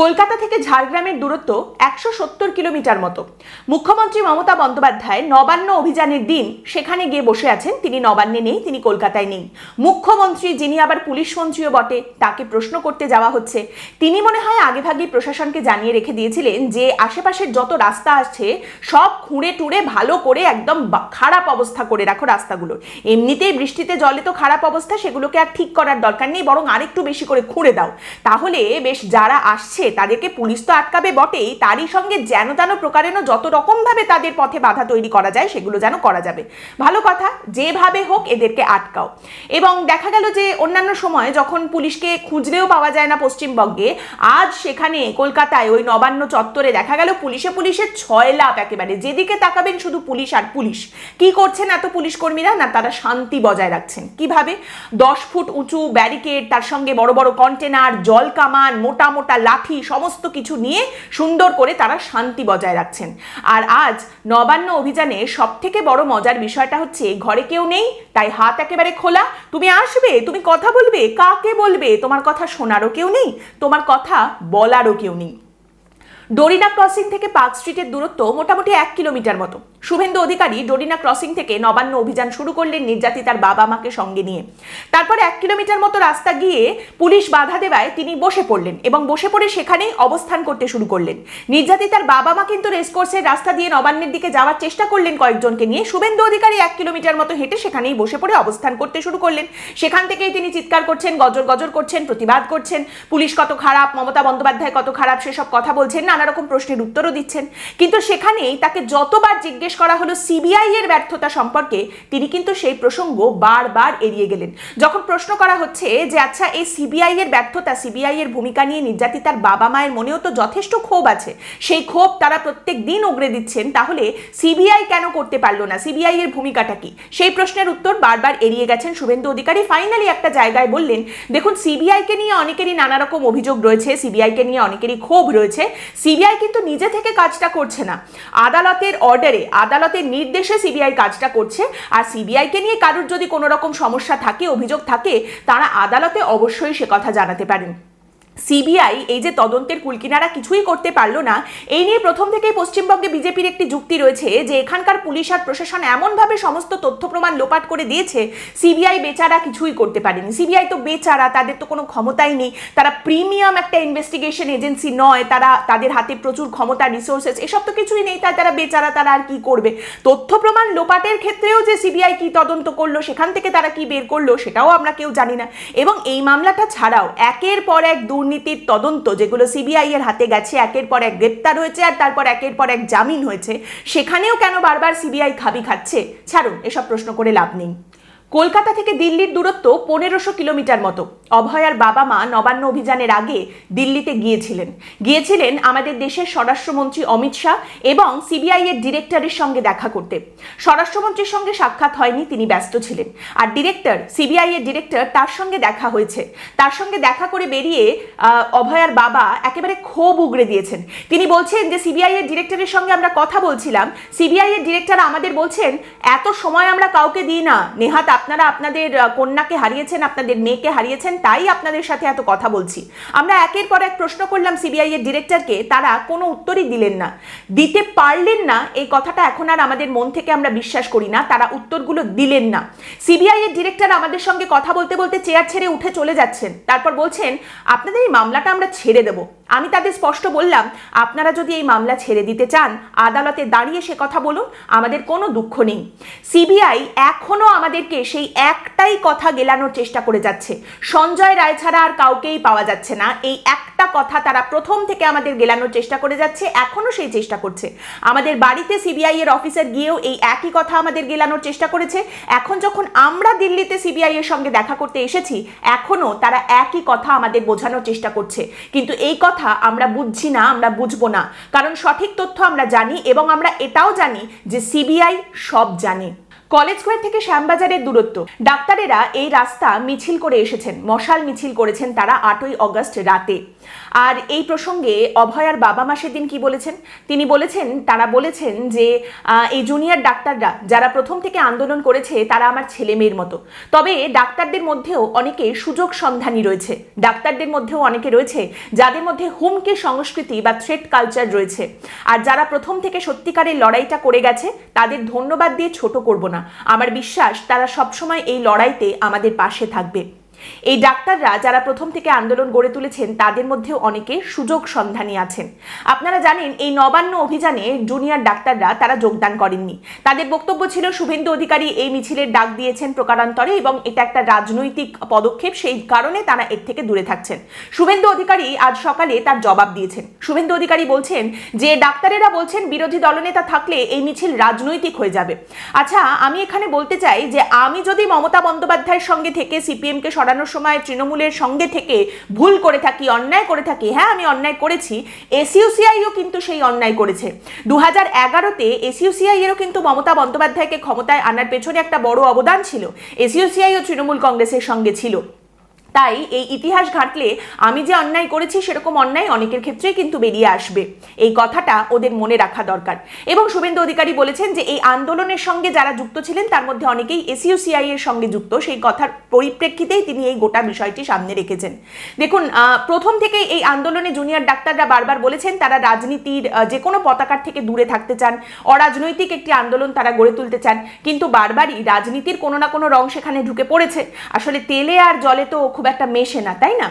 কলকাতা থেকে ঝাড়গ্রামের দূরত্ব একশো সত্তর কিলোমিটার মতো। মুখ্যমন্ত্রী মমতা বন্দ্যোপাধ্যায় নবান্ন অভিযানের দিন সেখানে গিয়ে বসে আছেন। তিনি নবান্নে নেই, তিনি কলকাতায় নেই। মুখ্যমন্ত্রী, যিনি আবার পুলিশ মন্ত্রীও বটে, তাকে প্রশ্ন করতে যাওয়া হচ্ছে। তিনি মনে হয় আগেভাগেই প্রশাসনকে জানিয়ে রেখে দিয়েছিলেন যে, আশেপাশের যত রাস্তা আছে, সব খুঁড়ে টুড়ে ভালো করে একদম খারাপ অবস্থা করে রাখো রাস্তাগুলোর এমনিতেই বৃষ্টিতে জলে তো খারাপ অবস্থা, সেগুলোকে আর ঠিক করার দরকার নেই, বরং আরেকটু বেশি করে খুঁড়ে দাও। তাহলে বেশ, যারা আসছে তাদেরকে পুলিশ তো আটকাবে বটেই, তারই সঙ্গে যেন তেন প্রকারেণ যত রকমভাবে তাদের পথে বাধা তৈরি করা যায়, সেগুলো যেন করা যাবে। ভালো কথা, যেভাবে হোক এদেরকে আটকাও। এবং দেখা গেল যে অন্যান্য সময় যখন পুলিশকে খুঁজলেও পাওয়া যায় না পশ্চিমবঙ্গে, আজ সেখানে কলকাতায় ওই নবান্ন চত্বরে দেখা গেল পুলিশে পুলিশের ছয় লাভ একেবারে। যেদিকে তাকাবেন শুধু পুলিশ আর পুলিশ। কি করছেন এত পুলিশ কর্মীরা? না, তারা শান্তি বজায় রাখছেন। কীভাবে? দশ ফুট উঁচু ব্যারিকেড, তার সঙ্গে বড় বড় কন্টেনার, জল কামান, মোটা মোটা লাঠি সমস্ত কিছু নিয়ে সুন্দর করে তারা শান্তি বজায় রাখছেন। আর আজ নবান্ন অভিযানে সব থেকে বড় মজার বিষয়টা হচ্ছে, ঘরে কেউ নেই, তাই হাত একেবারে খোলা। তুমি আসবে, তুমি কথা বলবে, কাকে বলবে? তোমার কথা শোনারও কেউ নেই, তোমার কথা বলারও কেউ নেই। ডোরিনা ক্রসিং থেকে পার্ক স্ট্রিটের দূরত্ব মোটামুটি এক কিলোমিটার মতো। শুভেন্দু অধিকারী ডোরিনা ক্রসিং থেকে নবান্ন অভিযান শুরু করলেন নির্যাতিতার বাবা মাকে সঙ্গে নিয়ে। তারপর এক কিলোমিটার মতো রাস্তা গিয়ে পুলিশ বাধা দেওয়ায় তিনি বসে পড়লেন এবং বসে পড়ে সেখানেই অবস্থান করতে শুরু করলেন। নির্যাতিতার বাবা মা কিন্তু রেসকোর্সের রাস্তা দিয়ে নবান্নের দিকে যাওয়ার চেষ্টা করলেন কয়েকজনকে নিয়ে। শুভেন্দু অধিকারী এক কিলোমিটার মতো হেঁটে সেখানেই বসে পড়ে অবস্থান করতে শুরু করলেন। সেখান থেকেই তিনি চিৎকার করছেন, গজর গজর করছেন, প্রতিবাদ করছেন। পুলিশ কত খারাপ, মমতা বন্দ্যোপাধ্যায় কত খারাপ, সেসব কথা বলছেন, নানা রকম প্রশ্নের উত্তরও দিচ্ছেন। কিন্তু সেখানেই তাকে যতবার জিজ্ঞেস করা হলো সিবিআই এর ব্যর্থতা সম্পর্কে, তিনি কিন্তু সেই প্রসঙ্গ বারবার এড়িয়ে গেলেন। যখন প্রশ্ন করা হচ্ছে যে আচ্ছা এই সিবিআই এর ব্যর্থতা সিবিআই এর ভূমিকা নিয়ে নির্যাতিতার বাবা মায়ের মনেও তো যথেষ্ট ক্ষোভ আছে। সেই ক্ষোভ তারা প্রত্যেক দিন উগড়ে দিচ্ছেন, তাহলে সিবিআই কেন করতে পারল না? সিবিআই এর ভূমিকাটা কি? সেই প্রশ্নের উত্তর বারবার এড়িয়ে গেছেন শুভেন্দু অধিকারী। ফাইনালি একটা জায়গায় বললেন, দেখুন সিবিআইকে নিয়ে অনেকেরই নানা রকম অভিযোগ রয়েছে সিবিআইকে নিয়ে অনেকেরই ক্ষোভ রয়েছে। সিবিআই কিন্তু নিজে থেকে কাজটা করছে না। আদালতের অর্ডারে আদালতের নির্দেশে সিবিআই কাজটা করছে। আর সিবিআইকে নিয়ে কারোর যদি কোনো রকম সমস্যা থাকে, অভিযোগ থাকে, তারা আদালতে অবশ্যই সে কথা জানাতে পারেন। সিবিআই এই যে তদন্তের কুলকিনারা কিছুই করতে পারল না, এই নিয়ে প্রথম থেকেই পশ্চিমবঙ্গে বিজেপির একটি যুক্তি রয়েছে যে এখানকার পুলিশ আর প্রশাসন এমনভাবে সমস্ত তথ্য প্রমাণ লোপাট করে দিয়েছে, সিবিআই বেচারা কিছুই করতে পারেনি। সিবিআই তো বেচারা, তাদের তো কোনো ক্ষমতাই নেই। তারা প্রিমিয়াম একটা ইনভেস্টিগেশন এজেন্সি নয়, তারা তাদের হাতে প্রচুর ক্ষমতা রিসোর্সেস এসব তো কিছুই নেই, তাই তারা বেচারা, তারা আর কি করবে? তথ্য প্রমাণ লোপাটের ক্ষেত্রেও যে সিবিআই কি তদন্ত করল, সেখান থেকে তারা কি বের করল, সেটাও আমরা কেউ জানি না। এবং এই মামলাটা ছাড়াও একের পর এক দুর্নীতির তদন্ত যেগুলো সিবিআই এর হাতে গেছে, একের পর এক গ্রেপ্তার হয়েছে আর তারপর একের পর এক জামিন হয়েছে, সেখানেও কেন বারবার সিবিআই খাবি খাচ্ছে? ছাড়ুন, এসব প্রশ্ন করে লাভ নেই। কলকাতা থেকে দিল্লির দূরত্ব পনেরোশো কিলোমিটার মতো। অভয়ার বাবা মা নবান্ন অভিযানের আগে দিল্লিতে গিয়েছিলেন। গিয়েছিলেন আমাদের দেশের স্বরাষ্ট্রমন্ত্রী অমিত শাহ এবং সিবিআই এর ডিরেক্টরের সঙ্গে দেখা করতে। স্বরাষ্ট্রমন্ত্রীর সঙ্গে সাক্ষাৎ হয়নি, তিনি ব্যস্ত ছিলেন। আর ডিরেক্টর, সিবিআই এর ডিরেক্টর তার সঙ্গে দেখা হয়েছে। তার সঙ্গে দেখা করে বেরিয়ে অভয়ার বাবা একেবারে ক্ষোভ উগড়ে দিয়েছেন। তিনি বলছেন যে, সিবিআই এর ডিরেক্টরের সঙ্গে আমরা কথা বলছিলাম। সিবিআই এর ডিরেক্টর আমাদের বলছেন, এত সময় আমরা কাউকে দিই না। নেহাত আপনারা আপনাদের কন্যাকে হারিয়েছেন, আপনাদের মেয়েকে হারিয়েছেন, তাই আপনাদের সাথে এত কথা বলছি। আমরা একের পর এক প্রশ্ন করলাম সিবিআই এর ডিরেক্টরকে তারা কোনো উত্তরই দিলেন না। দিতে পারলেন না, এই কথাটা এখন আর আমাদের মন থেকে আমরা বিশ্বাস করি না, তারা উত্তরগুলো দিলেন না। সিবিআই এর ডিরেক্টর আমাদের সঙ্গে কথা বলতে বলতে চেয়ার ছেড়ে উঠে চলে যাচ্ছেন। তারপর বলছেন, আপনাদের এই মামলাটা আমরা ছেড়ে দেব। আমি তাদের স্পষ্ট বললাম, আপনারা যদি এই মামলা ছেড়ে দিতে চান, আদালতে দাঁড়িয়ে সে কথা বলুন, আমাদের কোনো দুঃখ নেই। সিবিআই এখনও আমাদেরকে সেই একটাই কথা গেলানোর চেষ্টা করে যাচ্ছে। সঞ্জয় রায় ছাড়া আর কাউকেই পাওয়া যাচ্ছে না। এই একটা কথা তারা প্রথম থেকে আমাদের গেলানোর চেষ্টা করে যাচ্ছে, এখনও সেই চেষ্টা করছে। আমাদের বাড়িতে সিবিআই এর অফিসার গিয়েও এই একই কথা আমাদের গেলানোর চেষ্টা করেছে। এখন যখন আমরা দিল্লিতে সিবিআই এর সঙ্গে দেখা করতে এসেছি এখনও তারা একই কথা আমাদের বোঝানোর চেষ্টা করছে। কিন্তু এই কথা আমরা বুঝছি না, আমরা বুঝব না। কারণ সঠিক তথ্য আমরা জানি এবং আমরা এটাও জানি যে সিবিআই সব জানে। কলেজ স্কোয়ার থেকে শ্যামবাজারের দূরত্ব। ডাক্তারেরা এই রাস্তা মিছিল করে এসেছেন। মশাল মিছিল করেছেন তারা আটই অগস্ট রাতে। আর এই প্রসঙ্গে অভয়ার বাবা মা সেদিন কি বলেছেন? তিনি বলেছেন, তারা বলেছেন যে এই জুনিয়র ডাক্তাররা যারা প্রথম থেকে আন্দোলন করেছে, তারা আমার ছেলে মেয়ের মতো। তবে ডাক্তারদের মধ্যেও অনেকে সুযোগ সন্ধানী রয়েছে। ডাক্তারদের মধ্যেও অনেকে রয়েছে যাদের মধ্যে হুমকি সংস্কৃতি বা থ্রেট কালচার রয়েছে। আর যারা প্রথম থেকে সত্যিকারের লড়াইটা করে গেছে, তাদের ধন্যবাদ দিয়ে ছোট করব না। আমার বিশ্বাস তারা সবসময় এই লড়াইতে আমাদের পাশে থাকবে। এই ডাক্তাররা যারা প্রথম থেকে আন্দোলন গড়ে তুলেছেন, তাদের মধ্যেও অনেকে সুযোগ সন্ধানী আছেন। আপনারা জানেন, এই নবান্ন অভিযানে জুনিয়র ডাক্তাররা তারা যোগদান করেননি। তাদের বক্তব্য ছিল, শুভেন্দু অধিকারী এই মিছিলের ডাক দিয়েছেন প্রকারান্তরে এবং এটা একটা রাজনৈতিক পদক্ষেপ, সেই কারণে তারা এর থেকে দূরে থাকছেন। শুভেন্দু অধিকারী আজ সকালে তার জবাব দিয়েছেন। শুভেন্দু অধিকারী বলছেন, যে ডাক্তারেরা বলছেন বিরোধী দলনেতা থাকলে এই মিছিল রাজনৈতিক হয়ে যাবে। আচ্ছা আমি এখানে বলতে চাই যে, আমি যদি মমতা বন্দ্যোপাধ্যায়ের সঙ্গে থেকে সিপিএমকে সরানোর সময় তৃণমূলের সঙ্গে থেকে ভুল করে থাকি, অন্যায় করে থাকি হ্যাঁ আমি অন্যায় করেছি, এসইউসিআইও কিন্তু সেই অন্যায় করেছে। দু হাজার এগারোতে এসইউসিআই এরও কিন্তু মমতা বন্দ্যোপাধ্যায়কে ক্ষমতায় আনার পেছনে একটা বড় অবদান ছিল। এসইউসিআইও তৃণমূল কংগ্রেসের সঙ্গে ছিল। তাই এই ইতিহাস ঘাটলে আমি যে অন্যায় করেছি সেরকম অন্যায় অনেকের ক্ষেত্রেই কিন্তু বেরিয়ে আসবে। এই কথাটা ওদের মনে রাখা দরকার। এবং শুভেন্দু অধিকারী বলেছেন যে এই আন্দোলনের সঙ্গে যারা যুক্ত ছিলেন তার মধ্যে অনেকেই এসইউসিআই এর সঙ্গে যুক্ত। সেই কথার পরিপ্রেক্ষিতেই তিনি এই গোটা বিষয়টি সামনে রেখেছেন। দেখুন প্রথম থেকেই এই আন্দোলনে জুনিয়র ডাক্তাররা বারবার বলেছেন তারা রাজনীতির যে কোনো পতাকার থেকে দূরে থাকতে চান। অরাজনৈতিক একটি আন্দোলন তারা গড়ে তুলতে চান। কিন্তু বারবারই রাজনীতির কোনো না কোনো রং সেখানে ঢুকে পড়েছে। আসলে তেলে আর জলে তো খুব একটা মেশে না, তাই না?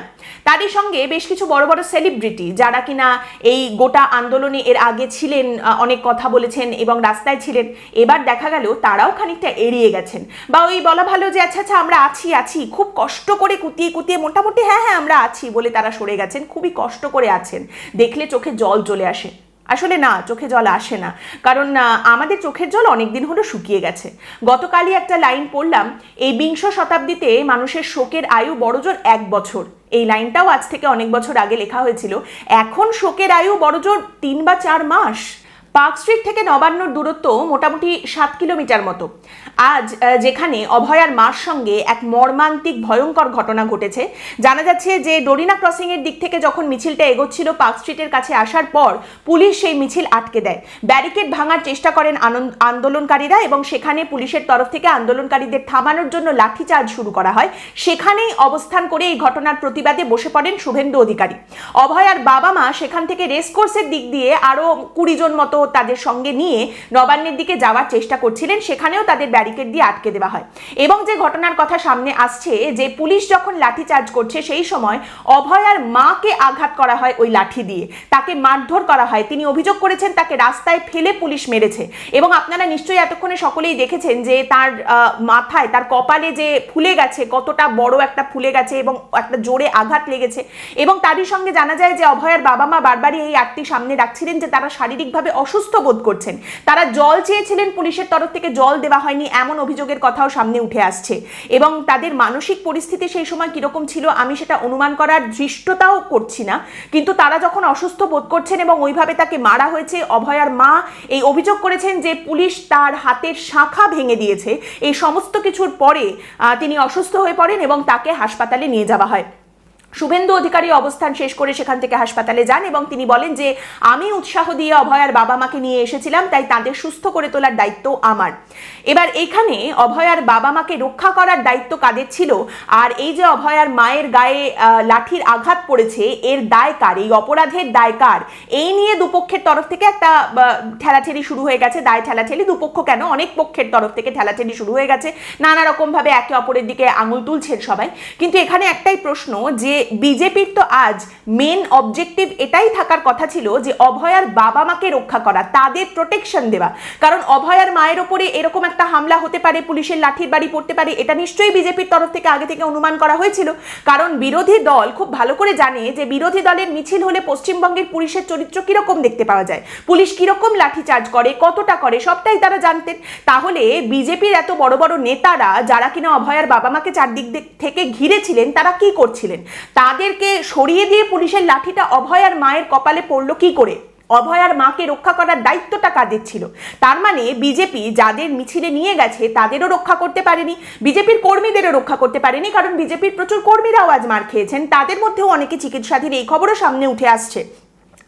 তাদের সঙ্গে বেশ কিছু বড় বড় সেলিব্রিটি যারা কিনা এই গোটা আন্দোলনে এর আগে ছিলেন অনেক কথা বলেছেন এবং রাস্তায় ছিলেন, এবার দেখা গেল তারাও খানিকটা এড়িয়ে গেছেন। বা ওই বলা ভালো যে আচ্ছা আচ্ছা আমরা আছি আছি। খুব কষ্ট করে কুতিয়ে কুতিয়ে মোটামুটি হ্যাঁ হ্যাঁ আমরা আছি বলে তারা সরে গেছেন, খুবই কষ্ট করে আছেন। দেখলে চোখে জল চলে আসে। আসলে না, চোখে জল আসে না। কারণ আমাদের চোখের জল অনেক দিন হলো শুকিয়ে গেছে। গতকালই একটা লাইন পড়লাম, এই বিংশ শতাব্দীতে মানুষের শোকের আয়ু বড়জোর এক বছর। এই লাইনটাও আজ থেকে অনেক বছর আগে লেখা হয়েছিল, এখন শোকের আয়ু বড়জোর তিন বা চার মাস। পার্ক স্ট্রিট থেকে নবান্নর দূরত্ব মোটামুটি সাত কিলোমিটার মতো। আজ যেখানে অভয়ার মার সঙ্গে এক মর্মান্তিক ভয়ঙ্কর ঘটনা ঘটেছে, জানা যাচ্ছে যে ডোরিনা ক্রসিং এর দিক থেকে যখন মিছিলটা এগোচ্ছিল, পার্ক স্ট্রিটের কাছে আসার পর পুলিশ সেই মিছিল আটকে দেয়। ব্যারিকেড ভাঙার চেষ্টা করেন আন্দোলনকারীরা এবং সেখানে পুলিশের তরফ থেকে আন্দোলনকারীদের থামানোর জন্য লাঠিচার্জ শুরু করা হয়। সেখানেই অবস্থান করে এই ঘটনার প্রতিবাদে বসে পড়েন শুভেন্দু অধিকারী। অভয়ার বাবা মা সেখান থেকে রেসকোর্সের দিক দিয়ে আরও কুড়ি জন মতো তাদের সঙ্গে নিয়ে নবান্নের দিকে যাওয়ার চেষ্টা করছিলেন। সেখানেও তাদের ব্যারিকেড দিয়ে আটকে দেওয়া হয়। এবং যে ঘটনার কথা সামনে আসছে, যে পুলিশ যখন লাঠিচার্জ করছে, সেই সময় অভয়ার মাকে আঘাত করা হয় ওই লাঠি দিয়ে। তাকে মারধর করা হয়। তিনি অভিযোগ করেছেন, তাকে রাস্তায় ফেলে পুলিশ মেরেছে। এবং আপনারা নিশ্চয়ই এতক্ষণে সকলেই দেখেছেন যে তার মাথায়, তার কপালে যে ফুলে গেছে, কতটা বড় একটা ফুলে গেছে এবং একটা জোরে আঘাত লেগেছে। এবং তারই সঙ্গে জানা যায় যে অভয়ার বাবা মা বারবারই এই আটটি সামনে রাখছিলেন যে তারা শারীরিকভাবে অসুস্থ বোধ করছেন। তারা জল চেয়েছিলেন পুলিশের তরফ থেকে, জল দেওয়া হয়নি, এমন অভিযোগের কথাও সামনে উঠে আসছে। এবং তাদের মানসিক পরিস্থিতি সেই সময় কীরকম ছিল, আমি সেটা অনুমান করার ধৃষ্টতাও করছি না। কিন্তু তারা যখন অসুস্থ বোধ করছেন এবং ওইভাবে তাকে মারা হয়েছে, অভয়ার মা এই অভিযোগ করেছেন যে পুলিশ তার হাতের শাখা ভেঙে দিয়েছে। এই সমস্ত কিছুর পরে তিনি অসুস্থ হয়ে পড়েন এবং তাকে হাসপাতালে নিয়ে যাওয়া হয়। শুভেন্দু অধিকারী অবস্থান শেষ করে সেখান থেকে হাসপাতালে যান এবং তিনি বলেন যে, আমি উৎসাহ দিয়ে অভয়ার বাবা মাকে নিয়ে এসেছিলাম, তাই তাদের সুস্থ করে তোলার দায়িত্ব আমার। এবার এখানে অভয়ার বাবা মাকে রক্ষা করার দায়িত্ব কাদের ছিল? আর এই যে অভয়ার মায়ের গায়ে লাঠির আঘাত পড়েছে, এর দায় কার? এই অপরাধের দায় কার? এই নিয়ে দুপক্ষের তরফ থেকে একটা ঠেলাঠেলি শুরু হয়ে গেছে। দায় ঠেলাঠেলি দুপক্ষ কেন? অনেক পক্ষের তরফ থেকে ঠেলাঠেলি শুরু হয়ে গেছে। নানা রকম ভাবে একে অপরের দিকে আঙুল তুলছেন সবাই। কিন্তু এখানে একটাই প্রশ্ন যে বিজেপির তো আজ মেন অবজেক্টিভ এটাই থাকার কথা ছিল যে অভয়ার বাবা মাকে রক্ষা করা, তাদের প্রোটেকশন দেওয়া। কারণ অভয়ার মায়ের ওপরে এরকম একটা হামলা হতে পারে, পুলিশের লাঠির বাড়ি পড়তে পারে, এটা নিশ্চয়ই বিজেপির তরফ থেকে আগে থেকে অনুমান করা হয়েছিল। কারণ বিরোধী দল খুব ভালো করে জানে যে বিরোধী দলের মিছিল হলে পশ্চিমবঙ্গের পুলিশের চরিত্র কীরকম দেখতে পাওয়া যায়। পুলিশ কীরকম লাঠিচার্জ করে, কতটা করে, সবটাই তারা জানতেন। তাহলে বিজেপির এত বড় বড় নেতারা, যারা কিনা অভয়ার বাবা মাকে চারদিক দিক থেকে ঘিরেছিলেন, তারা কি করছিলেন? তাদেরকে সরিয়ে দিয়ে পুলিশের লাঠিটা অভয় আর মায়ের কপালে পড়ল কি করে? অভয় আর মাকে রক্ষা করার দায়িত্বটা কাদের ছিল? তার মানে বিজেপি যাদের মিছিলে নিয়ে গেছে তাদেরও রক্ষা করতে পারেনি, বিজেপির কর্মীদেরও রক্ষা করতে পারেনি, কারণ বিজেপির প্রচুর কর্মীরাও আজ মার খেয়েছেন। তাদের মধ্যেও অনেকে চিকিৎসাধীন, এই খবরও সামনে উঠে আসছে।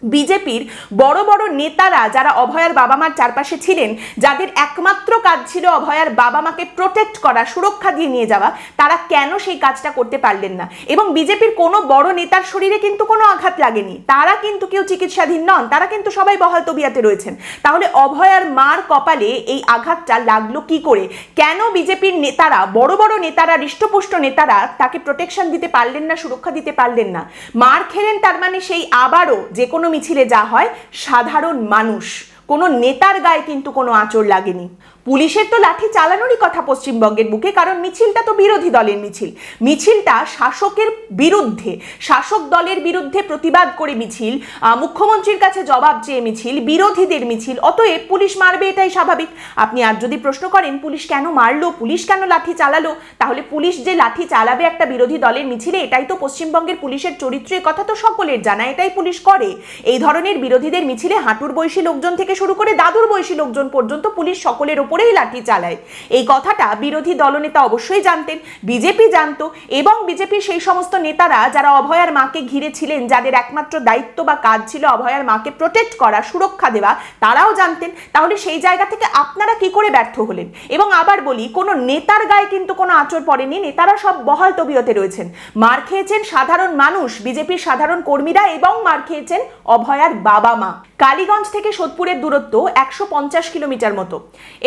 বিজেপির বড় বড় নেতারা যারা অভয়ার বাবা মার চারপাশে ছিলেন, যাদের একমাত্র কাজ ছিল অভয়ার বাবা মাকে প্রোটেক্ট করা, সুরক্ষা দিয়ে নিয়ে যাওয়া, তারা কেন সেই কাজটা করতে পারলেন না? এবং বিজেপির কোনো বড় নেতার শরীরে কিন্তু কোনো আঘাত লাগেনি। তারা কিন্তু কেউ চিকিৎসাধীন নন, তারা কিন্তু সবাই বহাল তবিয়াতে রয়েছেন। তাহলে অভয়ার মার কপালে এই আঘাতটা লাগল কি করে? কেন বিজেপির নেতারা, বড় বড় নেতারা, হৃষ্টপুষ্ট নেতারা তাকে প্রোটেকশন দিতে পারলেন না, সুরক্ষা দিতে পারলেন না? মার খেলেন তার মানে সেই আবারও যে কোনো মিছিলে যা হয় সাধারণ মানুষ কোনো নেতার গায়ে কিন্তু কোনো আঁচড় লাগেনি। পুলিশের তো লাঠি চালানোরই কথা পশ্চিমবঙ্গের বুকে কারণ মিছিলটা তো বিরোধী দলের মিছিল। মিছিলটা শাসকের বিরুদ্ধে, শাসক দলের বিরুদ্ধে প্রতিবাদ করে মিছিল মুখ্যমন্ত্রীর কাছে জবাব চেয়ে মিছিল, বিরোধীদের মিছিল, অতএব পুলিশ মারবে এটাই স্বাভাবিক। আপনি আর যদি প্রশ্ন করেন, পুলিশ কেন মারলো, পুলিশ কেন লাঠি চালালো, তাহলে পুলিশ যে লাঠি চালাবে একটা বিরোধী দলের মিছিলে, এটাই তো পশ্চিমবঙ্গের পুলিশের চরিত্রের কথা তো সকলের জানা, এটাই পুলিশ করে। এই ধরনের বিরোধীদের মিছিলে হাঁটুর বয়সী লোকজন থেকে শুরু করে দাদুর বয়সী লোকজন পর্যন্ত পুলিশ সকলের ওপরেই লাঠি চালায়। এই কথাটা বিরোধী দলনেতা অবশ্যই জানতেন, বিজেপি জানতো এবং বিজেপির সেই সমস্ত নেতারা যারা অভয়ার মাকে ঘিরে ছিলেন যাদের একমাত্র দায়িত্ব বা কাজ ছিল অভয়ার মাকে প্রোটেক্ট করা, সুরক্ষা দেওয়া, তারাও জানতেন, তাহলে সেই জায়গা থেকে আপনারা কি করে ব্যর্থ হলেন? এবং আবার বলি, কোনো নেতার গায়ে কিন্তু কোনো আঁচড় পড়েনি, নেতারা সব বহাল তবিয়তে রয়েছেন। মার খেয়েছেন সাধারণ মানুষ, বিজেপির সাধারণ কর্মীরা এবং মার খেয়েছেন অভয়ার বাবা মা। কালীগঞ্জ থেকে সোদপুরের দূরত্ব একশো পঞ্চাশ কিলোমিটার মতো।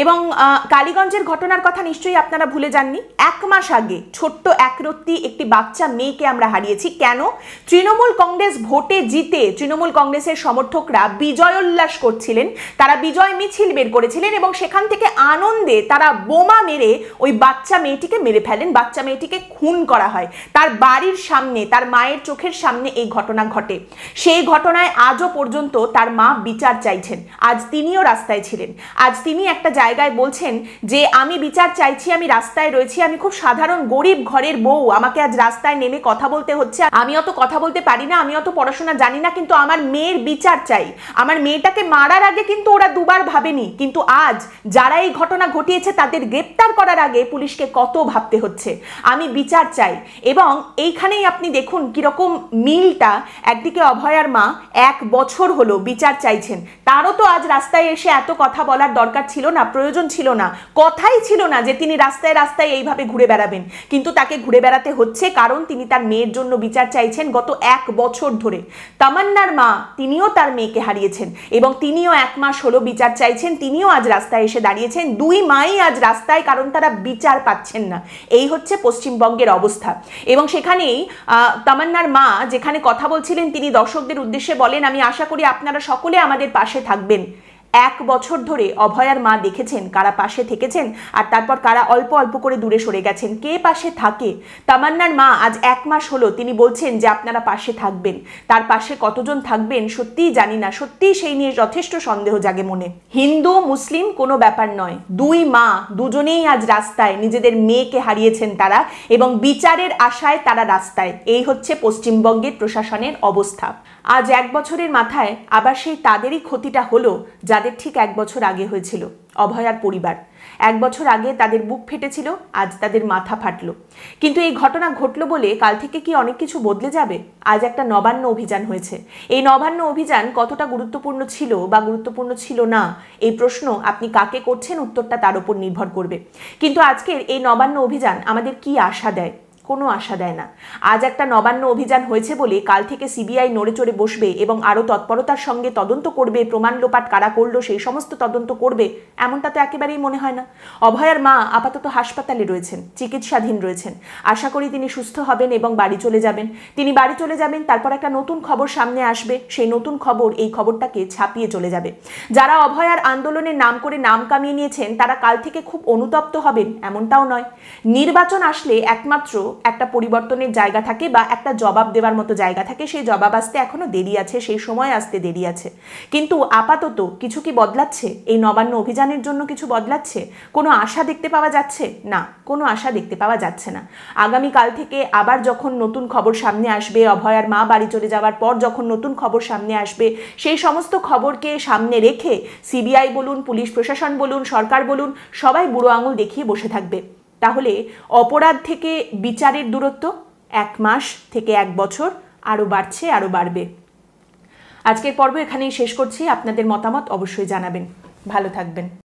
এবং আহ, কালীগঞ্জের ঘটনার কথা নিশ্চয়ই আপনারা ভুলে যাননি। এক মাস আগে ছোট্ট একরত্তি একটি বাচ্চা মেয়েকে আমরা হারিয়েছি। কেন? তৃণমূল কংগ্রেস ভোটে জিতে তৃণমূল কংগ্রেসের সমর্থকরা বিজয়োল্লাস করছিলেন। তারা বিজয় মিছিল বের করেছিলেন এবং সেখান থেকে আনন্দে তারা বোমা মেরে ওই বাচ্চা মেয়েটিকে মেরে ফেলেন। বাচ্চা মেয়েটিকে খুন করা হয়। তার বাড়ির সামনে তার মায়ের চোখের সামনে এই ঘটনা ঘটে। সেই ঘটনায় আজও পর্যন্ত তার মা বিচার চাইছেন। আজ তিনিও রাস্তায় ছিলেন। আজ তিনি একটা জায়গায় বলছেন যে, আমি বিচার চাইছি, আমি রাস্তায় রয়েছি, আমি খুব সাধারণ গরিব ঘরের বউ, আমাকে আজ রাস্তায় নেমে কথা বলতে হচ্ছে। আমি অত কথা বলতে পারি না, আমি অত পড়াশোনা জানি না, কিন্তু আমার মেয়ের বিচার চাই। আমার মেয়েটাকে মারার আগে কিন্তু ওরা দুবার ভাবেনি, কিন্তু আজ যারা এই ঘটনা ঘটিয়েছে, তাদের গ্রেপ্তার করার আগে পুলিশকে কত ভাবতে হচ্ছে। আমি বিচার চাই। এবং এইখানেই আপনি দেখুন কীরকম মিলটা একদিকে অভয়ার মা এক বছর হলো বিচার চাইছেন। তারও তো আজ রাস্তায় এসে এত কথা বলার দরকার ছিল না, প্রয়োজন ছিল না। কথাই ছিল না যে তিনি রাস্তায় রাস্তায় এইভাবে ঘুরে বেড়াবেন। কিন্তু তাকে ঘুরে বেড়াতে হচ্ছে কারণ তিনি তার মেয়ের জন্য বিচার চাইছেন গত এক বছর ধরে। তামান্নার মা, তিনিও তার মেয়েকে হারিয়েছেন এবং তিনিও এক মাস হলো বিচার চাইছেন। তিনিও আজ রাস্তায় এসে দাঁড়িয়েছেন। দুই মাই আজ রাস্তায় কারণ তারা বিচার পাচ্ছেন না। এই হচ্ছে পশ্চিমবঙ্গের অবস্থা। এবং সেখানেই তামান্নার মা যেখানে কথা বলছিলেন তিনি দর্শকদের উদ্দেশ্যে বলেন, আমি আশা করি আপনারা সকলে আমাদের পাশে থাকবেন। এক বছর ধরে অভয়ার মা দেখেছেন কারা পাশে থেকেছেন আর তারপর কারা অল্প অল্প করে দূরে সরে গেছেন, কে পাশে থাকে? তামান্নার মা আজ এক মাস হলো তিনি বলছেন যে আপনারা পাশে থাকবেন। তার পাশে কতজন থাকবেন সত্যিই জানি না, সত্যিই সেই নিয়ে যথেষ্ট সন্দেহ জাগে মনে। হিন্দু, মুসলিম কোনো ব্যাপার নয়। দুই মা দুজনেই আজ রাস্তায় নিজেদের মেয়েকে হারিয়েছেন তারা এবং বিচারের আশায় তারা রাস্তায়। এই হচ্ছে পশ্চিমবঙ্গের প্রশাসনের অবস্থা। আজ এক বছরের মাথায় আবার সেই তাদেরই ক্ষতিটা হলো যাদের ঠিক এক বছর আগে হয়েছিল, অভয়ার পরিবার। এক বছর আগে তাদের বুক ফেটেছিল, আজ তাদের মাথা ফাটলো। কিন্তু এই ঘটনা ঘটলো বলে কাল থেকে কি অনেক কিছু বদলে যাবে? আজ একটা নবান্ন অভিযান হয়েছে। এই নবান্ন অভিযান কতটা গুরুত্বপূর্ণ ছিল বা গুরুত্বপূর্ণ ছিল না, এই প্রশ্ন আপনি কাকে করছেন উত্তরটা তার উপর নির্ভর করবে। কিন্তু আজকের এই নবান্ন অভিযান আমাদের কি আশা দেয়? কোনো আশা দেয় না। আজ একটা নবান্ন অভিযান হয়েছে বলে কাল থেকে সিবিআই নড়ে চড়ে বসবে এবং আরও তৎপরতার সঙ্গে তদন্ত করবে, প্রমাণ লোপাট কারা করল, সেই সমস্ত তদন্ত করবে, এমনটা তো একেবারেই মনে হয় না। অভয়ার মা আপাতত হাসপাতালে রয়েছেন, চিকিৎসাধীন রয়েছেন। আশা করি তিনি সুস্থ হবেন এবং বাড়ি চলে যাবেন। তিনি বাড়ি চলে যাবেন, তারপর একটা নতুন খবর সামনে আসবে, সেই নতুন খবর এই খবরটাকে ছাপিয়ে চলে যাবে। যারা অভয়ার আন্দোলনের নাম করে নাম কামিয়ে নিয়েছেন, তারা কাল থেকে খুব অনুতপ্ত হবেন, এমনটাও নয়। নির্বাচন আসলে একমাত্র একটা পরিবর্তনের জায়গা থাকে বা একটা জবাব দেওয়ার মতো জায়গা থাকে, সেই জবাব আসতে এখনও দেরি আছে, সেই সময় আসতে দেরি আছে। কিন্তু আপাতত কিছু কি বদলাচ্ছে? এই নবান্ন অভিযানের জন্য কিছু বদলাচ্ছে? কোনো আশা দেখতে পাওয়া যাচ্ছে? না, কোনো আশা দেখতে পাওয়া যাচ্ছে না। আগামীকাল থেকে আবার যখন নতুন খবর সামনে আসবে অভয়ার মা বাড়ি চলে যাওয়ার পর যখন নতুন খবর সামনে আসবে, সেই সমস্ত খবরকে সামনে রেখে সিবিআই বলুন, পুলিশ প্রশাসন বলুন, সরকার বলুন, সবাই বুড়ো আঙুল দেখিয়ে বসে থাকবে। তাহলে অপরাধ থেকে বিচারের দূরত্ব এক মাস থেকে এক বছর, আরও বাড়ছে, আরও বাড়বে। আজকের পর্ব এখানেই শেষ করছি। আপনাদের মতামত অবশ্যই জানাবেন। ভালো থাকবেন।